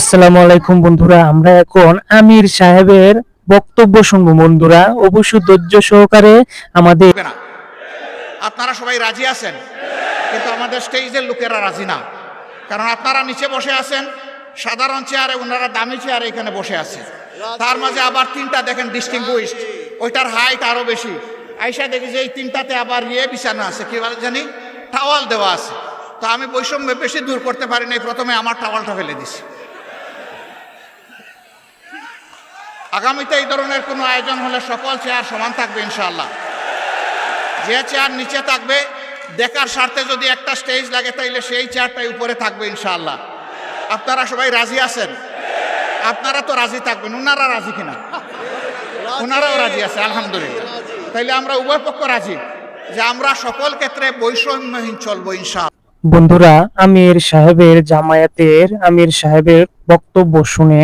আসসালামু আলাইকুম বন্ধুরা, আমরা এখন আমির সাহেবের বক্তব্য শুনব। বন্ধুরা, অবশ্যই ধৈর্য সহকারে আমাদের আপনারা সবাই রাজি আছেন? কিন্তু আমাদের স্টেজের লোকেরা রাজি না। কারণ আপনারা নিচে বসে আছেন, সাধারণ চেয়ারে ওনারা দামি চেয়ারে এখানে বসে আছে। তার মাঝে আবার তিনটা দেখেন ডিস্টিংগুইস্ট ওইটার হাইট আরও বেশি। আইসা দেখি যে এই তিনটাতে আবার ইয়ে বিছানো আছে, কি বলে জানি? টাওয়াল দেওয়া আছে। তো আমি বৈষম্য বেশি দূর করতে পারি নাই প্রথমে আমার টাওয়ালটা ফেলে দিছি। আগামীতে এই ধরনের কোনো আয়োজন হলে সকল চেয়ার সমান থাকবে, ইনশাআল্লাহ। যে চেয়ার নিচে থাকবে, দেখার স্বার্থে যদি একটা স্টেজ লাগে, তাইলে সেই চেয়ারটাই উপরে থাকবে, ইনশাআল্লাহ। আপনারা সবাই রাজি আছেন? আপনারা তো রাজি থাকবেন ওনারা রাজি কিনা? ওনারাও রাজি আছে, আলহামদুলিল্লাহ। তাইলে আমরা উভয় পক্ষ রাজি যে আমরা সকল ক্ষেত্রে বৈষম্যহীন চলবো, ইনশাআল্লাহ। বন্ধুরা আমির সাহেবের জামায়াতের আমির সাহেবের বক্তব্য শুনে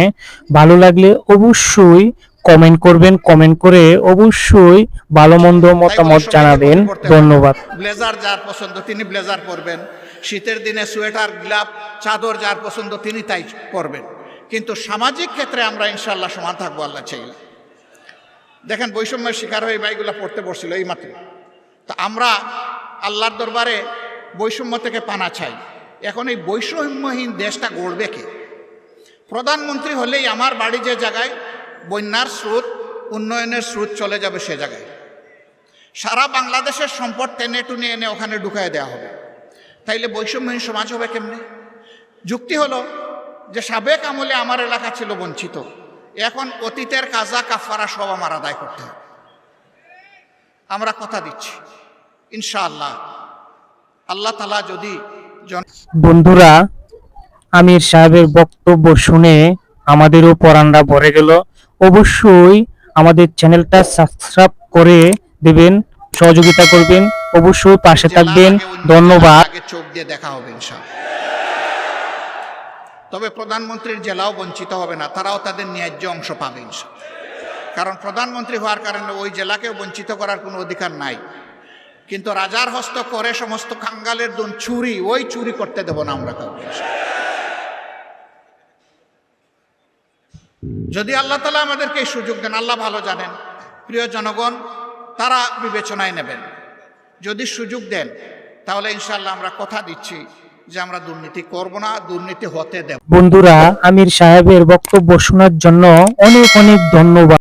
ভালো লাগলে অবশ্যই কমেন্ট করবেন কমেন্ট করে অবশ্যই ভালো মন্দ মতামত জানাবেন। ধন্যবাদ। ব্লেজার যার পছন্দ তিনি ব্লেজার পরবেন। শীতের দিনে সোয়েটার গ্লাভ চাদর যার পছন্দ তিনি তাই পরবেন। কিন্তু সামাজিক ক্ষেত্রে আমরা ইনশাল্লাহ সমান থাকব আল্লাহ চাইলে। দেখেন বৈষম্যের শিকার হয়ে বাইগুলা পড়তে বসছিল এই মাত্র তা আমরা আল্লাহর দরবারে বৈষম্য থেকে পানা চাই। এখন এই বৈষম্যহীন দেশটা গড়বে কে? প্রধানমন্ত্রী হলেই আমার বাড়ি যে জায়গায়, বন্যার স্রোত, উন্নয়নের স্রোত চলে যাবে সে জায়গায়। সারা বাংলাদেশের সম্পদ টেনে টুনে এনে ওখানে ঢুকায় দেওয়া হবে। তাইলে বৈষম্যহীন সমাজ হবে কেমনে? যুক্তি হলো যে সাবেক আমলে আমার এলাকা ছিল বঞ্চিত। এখন অতীতের কাজা কাফারা সব আমার আদায় করতে হবে। আমরা কথা দিচ্ছি। ইনশাআল্লাহ। আল্লাহ তালা যদি বন্ধুরা আমির সাহেবের বক্তব্য শুনে আমাদেরও পরানরা ভরে গেল। অবশ্যই আমাদের চ্যানেলটা সাবস্ক্রাইব করে দেবেন সহযোগিতা করবেন। অবশ্যই পাশে থাকবেন। ধন্যবাদ। চোখ দিয়ে দেখা হবে তবে প্রধানমন্ত্রীর জেলাও বঞ্চিত হবে না তারাও তাদের ন্যায্য অংশ পাবে কারণ প্রধানমন্ত্রী হওয়ার কারণে ওই জেলাকেও বঞ্চিত করার কোনো অধিকার নাই। কিন্তু রাজার হস্ত করে সমস্ত কাঙ্গালের দুন চুরি, ওই চুরি করতে দেব না আমরা কাউকে। যদি আল্লাহ তালা আমাদেরকে এই সুযোগ দেন, আল্লাহ ভালো জানেন। প্রিয় জনগণ, তারা বিবেচনায় নেবেন। যদি সুযোগ দেন, তাহলে ইনশাল্লাহ আমরা কথা দিচ্ছি যে আমরা দুর্নীতি করব না, দুর্নীতি হতে দেব। বন্ধুরা, আমির সাহেবের বক্তব্য শোনার জন্য অনেক অনেক ধন্যবাদ।